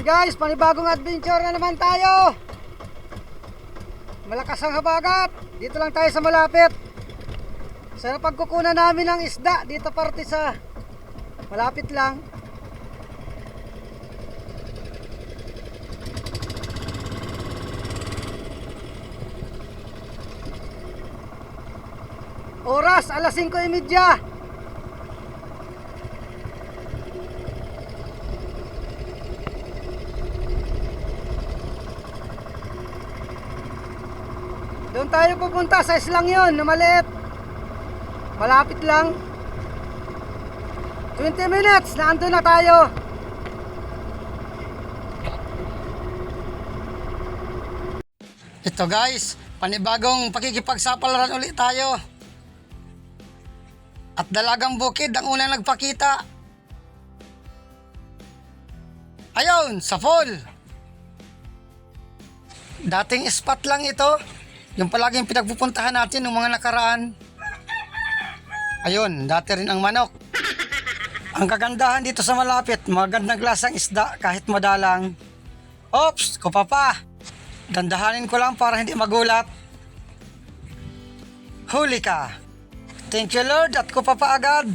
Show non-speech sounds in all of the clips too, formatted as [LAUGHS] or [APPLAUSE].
guys, panibagong adventure na naman tayo. Malakas ang habagat. Dito lang tayo sa malapit. Sa pagkukunan namin ng isda dito parte sa malapit lang. Oras, alas 5.30. Doon tayo pupunta sa islang yon na maliit. Malapit lang. 20 minutes na ando na tayo. Ito guys, panibagong pakikipagsapalaran ulit tayo. At dalagang bukid ang unang nagpakita. Ayun, sa fall. Dating spot lang ito. Yung palaging pinagpupuntahan natin ng mga nakaraan. Ayun, dati rin ang manok. Ang kagandahan dito sa malapit, magandang klasang isda kahit madalang. Ops, ko pa pa. Dandahanin ko lang para hindi magulat. Huli ka. Thank you Lord at ko pa pa agad.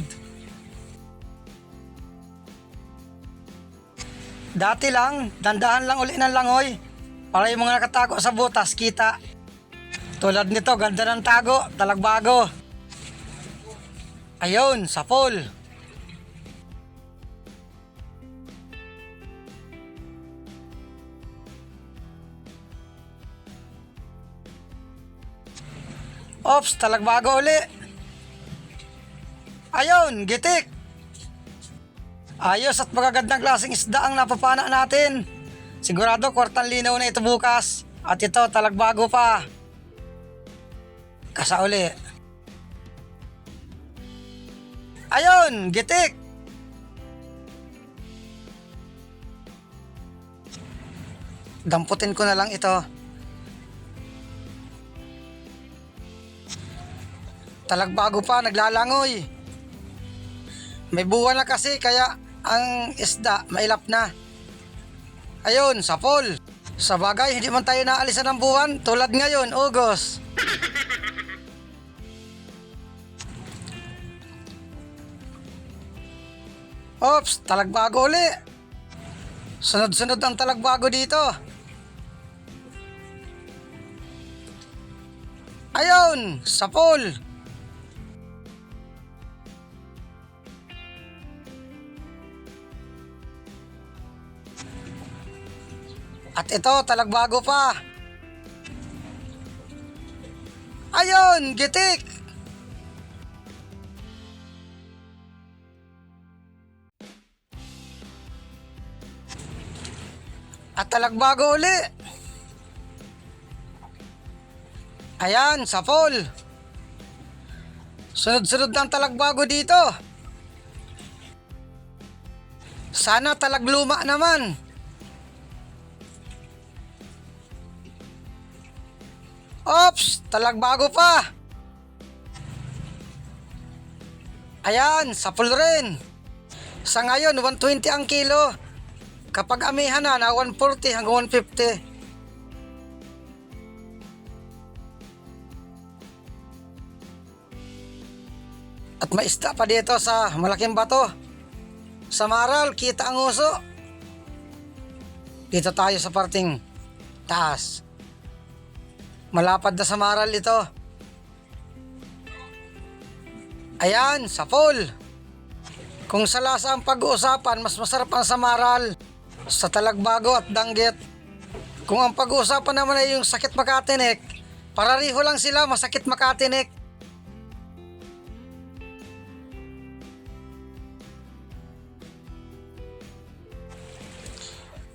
Dati lang, dandahan lang uli ng langoy para yung mga nakatago sa butas kita. Tulad nito, ganda ng tago, talagbago. Ayun, sa pool. Ops, talagbago uli. Ayun, gitik. Ayos at magagandang klaseng isda ang napapana natin. Sigurado kwartang linaw na ito bukas. At ito, talagbago pa. Kasa uli. Ayun, gitik. Damputin ko na lang ito. Talagbago pa, naglalangoy. May buwan na kasi kaya ang isda mailap na. Ayun, sa pool. Sa bagay, hindi man tayo naalisan ng buwan tulad ngayon, August. Ops, talagbago uli. Sunod-sunod ang talagbago dito. Ayun, sa pool. At ito, talagbago pa. Ayun, gitik. Talagbago uli. Ayan, sa pool. Sunod-sunod ng talagbago dito. Sana talagluma naman. Ops, talagbago pa. Ayan, sa pool rin. Sa ngayon, 120 ang kilo. Kapag amihan na, na 140 hanggang 150. At may isda pa dito sa malaking bato. Sa maral, kita ang uso. Dito tayo sa parting taas. Malapad na sa maral ito. Ayan, sa pool. Kung sa lasa ang pag-uusapan, mas masarap ang samaral sa talagbago at danggit. Kung ang pag-uusapan naman ay yung sakit makatinik, parariho lang sila masakit makatinik.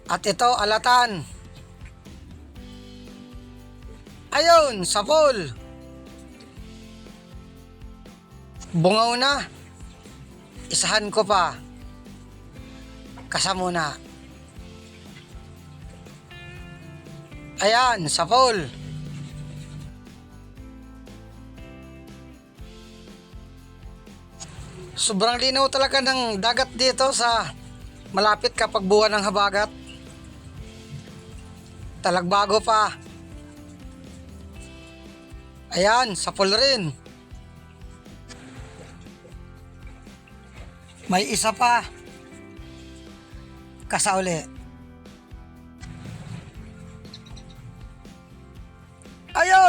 At ito, alatan. Ayun, sa pool. Bungaw na. Isahan ko pa. Kasama na. Ayan, sa pool. Sobrang linaw talaga ng dagat dito sa malapit kapag buwan ng habagat. Talagbago pa. Ayan, sapol rin. May isa pa.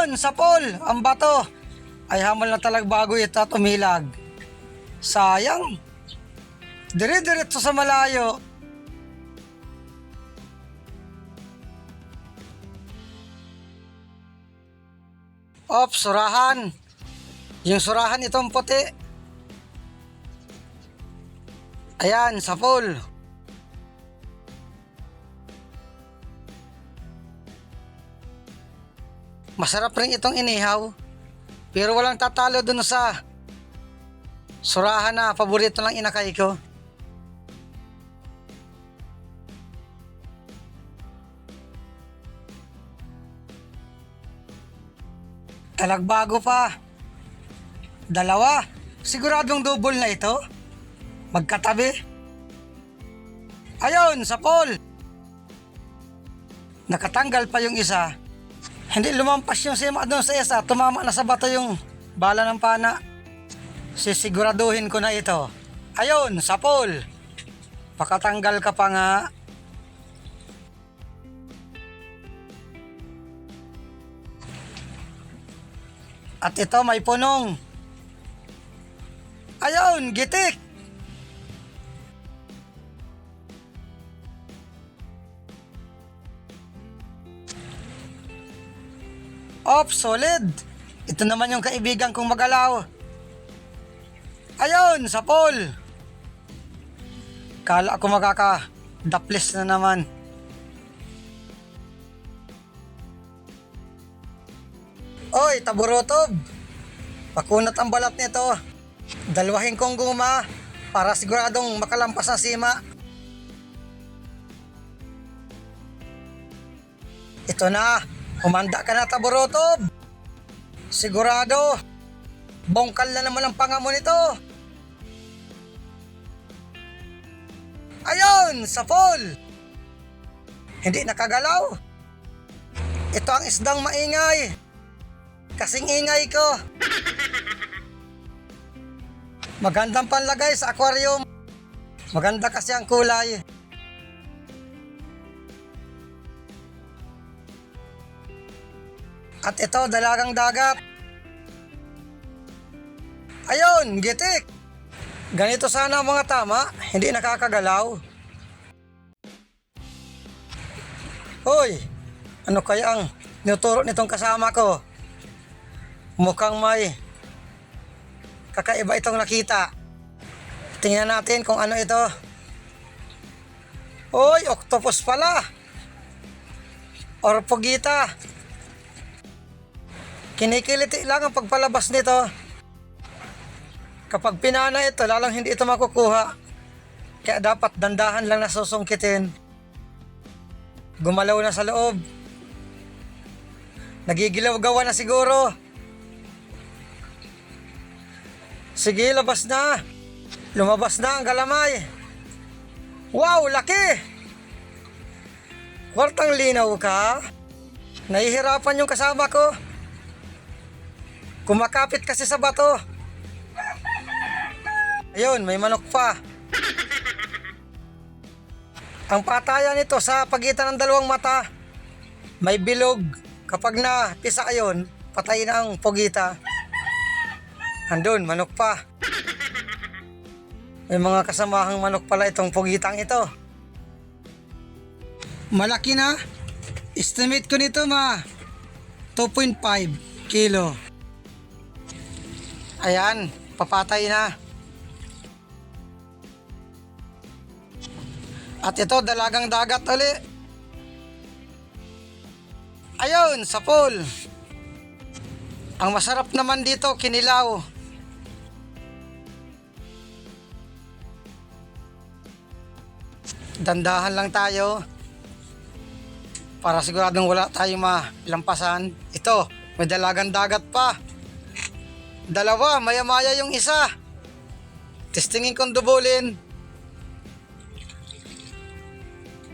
Kasauli. Ayun, sapol, ang bato. Ay hamal na talagbago ito at umilag. Sayang. Dire-diretso sa malayo. Op, surahan. Yung surahan itong puti. Ayan, sa full. Masarap rin itong inihaw. Pero walang tatalo dun sa surahan na paborito lang inakay ko. Talagbago pa. Dalawa. Siguradong double na ito. Magkatabi. Ayun, sa pole. Nakatanggal pa yung isa. Hindi lumampas yung sima doon sa isa. Tumama na sa bato yung bala ng pana. Sisiguraduhin ko na ito. Ayun, sa pole. Pakatanggal ka pa nga. At ito may punong. Ayun, gitik. Op, solid. Ito naman yung kaibigan kong magalaw. Ayun, sa pool. Kala ako makaka daplis na naman. Oy, taburotob. Pakunat ang balat nito. Dalwahin kong guma para siguradong makalampas ang sima. Ito na, humanda ka na taburotob. Sigurado, bongkal na naman ang pangamo nito. Ayun, sa pool. Hindi nakagalaw. Ito ang isdang maingay. Kasing ingay ko. Magandang panlagay sa aquarium. Maganda kasi ang kulay. At ito, dalagang dagat. Ayun, gitik. Ganito sana mga tama, hindi nakakagalaw. Hoy, ano kaya ang tinuturo nitong kasama ko? Mukhang may kakaiba itong nakita. Tingnan natin kung ano ito. Hoy, octopus pala. Or pugita. Kinikiliti lang ang pagpalabas nito. Kapag pinana ito, lalang hindi ito makukuha. Kaya dapat dandahan lang na susungkitin. Gumalaw na sa loob. Nagigilaw-gawa na siguro. Sige, labas na. Lumabas na ang galamay. Wow, laki! Kwartang linaw ka. Nahihirapan yung kasama ko. Kumakapit kasi sa bato. Ayun, may manok pa. Ang patayan nito sa pagitan ng dalawang mata, may bilog. Kapag na pisa ayon, patay na ang pugita. Andun, manok pa. May mga kasamahang manok pala itong pugitang ito. Malaki na. Estimate ko nito ma 2.5 kilo. Ayan, papatay na. At ito, dalagang dagat uli. Ayun, sa pool. Ang masarap naman dito, kinilaw. Dandahan lang tayo. Para siguradong wala tayong malampasan. Ito, may dalagang dagat pa. Dalawa, maya-maya yung isa. Testingin kong dubulin.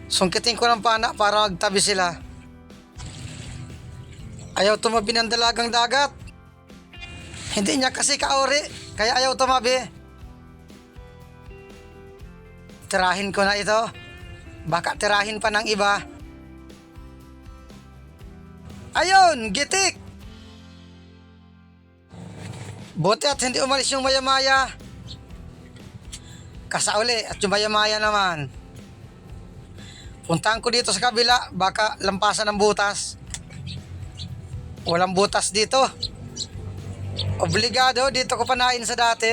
Sungkitin ko ng pana para magtabi sila. Ayaw tumabi ng dalagang dagat. Hindi niya kasi kaori, kaya ayaw tumabi. Tirahin ko na ito. Baka tirahin pa ng iba. Ayun, gitik! Buti at hindi umalis yung maya-maya. Kasauli at yung maya-maya naman. Puntahan ko dito sa kabila, baka lampasan ng butas. Walang butas dito. Obligado, dito ko panain sa dati.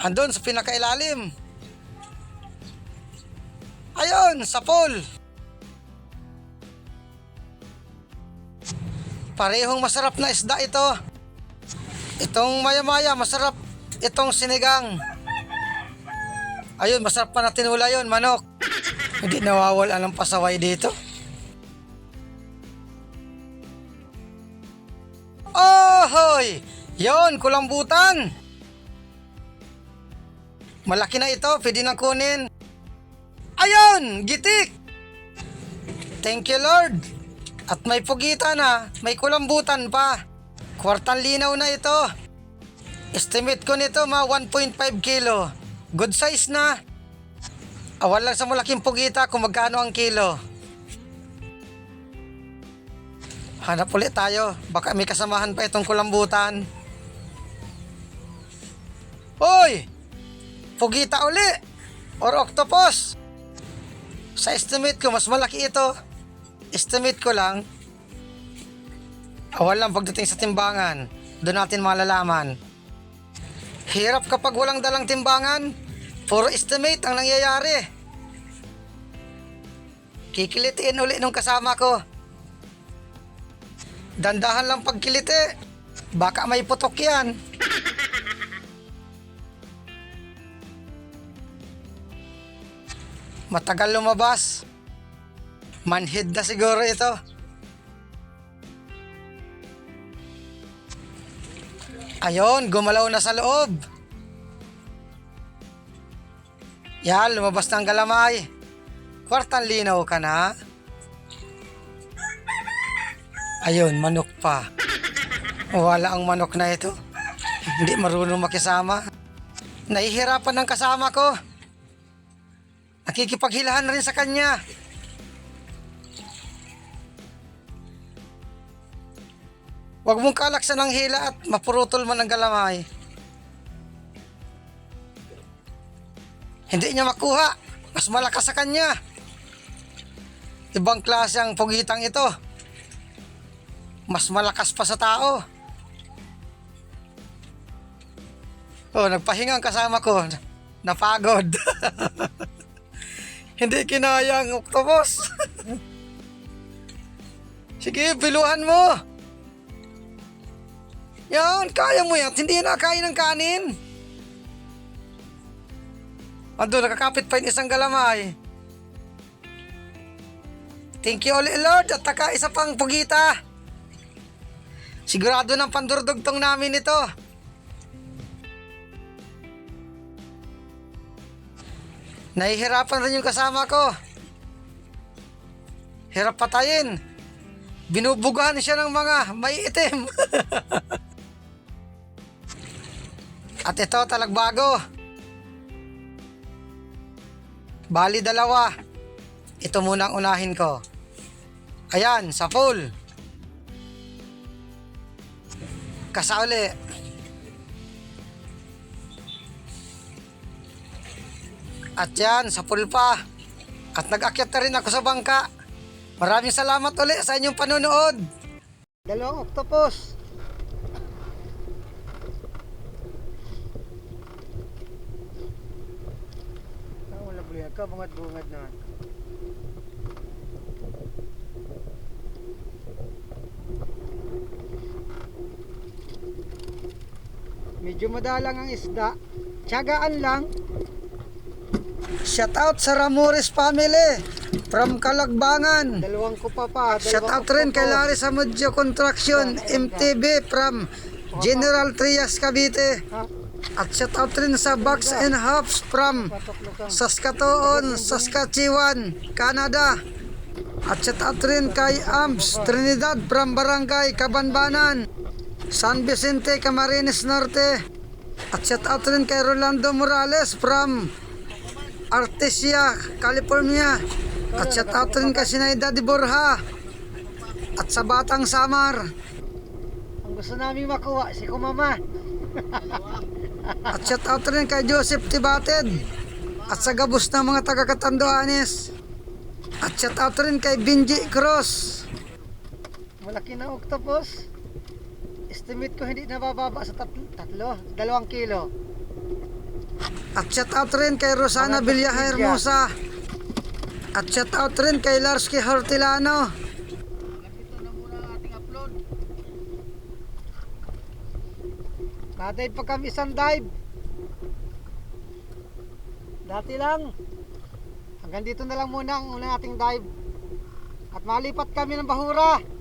Andun sa pinakailalim. Ayun, sa pool. Parehong masarap na isda ito. Itong maya-maya, masarap. Itong sinigang. Ayun, masarap pa na tinula yun, manok. Hindi nawawala ng pasaway dito. Ohoy! Yon, kulambutan! Malaki na ito, pwede na kunin. Ayun, gitik! Thank you, Lord. At may pugita na, may kulambutan pa. Kwartang linaw na ito. Estimate ko nito mga 1.5 kilo. Good size na. Awal lang sa malaking pugita kung magkano ang kilo. Hanap ulit tayo. Baka may kasamahan pa itong kulambutan. Hoy! Pugita uli! Or octopus! Sa estimate ko, mas malaki ito. Estimate ko lang. Awal lang pagdating sa timbangan. Doon natin malalaman. Hirap kapag walang dalang timbangan. Puro estimate ang nangyayari. Kikilitiin uli nung kasama ko. Dandahan lang pagkiliti. Baka may putok yan. [LAUGHS] Matagal lumabas. Manhid na siguro ito. Ayon, gumalaw na sa loob. Yan, lumabas ng galamay. Kwartang linaw ka na. Ayun, manok pa. Wala ang manok na ito. Hindi marunong makisama. Nahihirapan ng kasama ko. Nakikipaghilahan na rin sa kanya. Huwag mong kalaksan ng hila at mapurutol man ang galamay. Hindi niya makuha. Mas malakas sa kanya. Ibang klase ang pugitang ito. Mas malakas pa sa tao. Oh, nagpahinga ang kasama ko. Napagod. [LAUGHS] Hindi kinaya ang octopus. [LAUGHS] Sige, biluhan mo. Yan, kaya mo yan. Hindi na kain ng kanin. Ando, nakakapit pa yung isang galamay. Thank you ulit, Lord. At taka isa pang pugita. Sigurado ng pandurdugtong namin ito. Nahihirapan rin yung kasama ko. Hirap patayin. Binubugahan siya ng mga may itim. [LAUGHS] At ito talagbago. Bali dalawa. Ito muna ang unahin ko. Ayan, sa full. Kasauli. At yan, sa pool pa. At nag-akyat na rin ako sa bangka. Maraming salamat ulit sa inyong panonood. Dalawang octopus. Wala bulihan ka, bungad-bungad na. Medyo madalang ang isda. Tiyagaan lang. Shout out sa Ramores family from Kalagbangan. Dalawang ko pa pa. Shout out rin kay Larry Samudio Construction MTB from General Trias Cavite. At shout out rin sa Box and Hops from Saskatoon, Saskatchewan, Canada. At shout out rin kay Amps Trinidad from Barangay Kabanbanan, San Vicente, Camarines Norte. At shout out rin kay Rolando Morales from Artesia, California. At shout out rin kay Sinaida de Borja. At sa Batang Samar. Ang gusto namin makuha, si Kumama. At shout out rin kay Joseph Tibated. At sa gabos ng mga taga Katanduanes. At shout out rin kay Benji Cruz. Malaki na octopus. Estimate ko hindi nabababa sa tatlo, tatlo dalawang kilo. At shout out rin kay Rosana Castilla. Hermosa. At shout out rin kay Larsky Hortilano. Ito na muna ang ating upload. Nadive pa kami isang dive. Dati lang. Hanggang dito na lang muna ang unang ating dive. At malipat kami ng Bahura.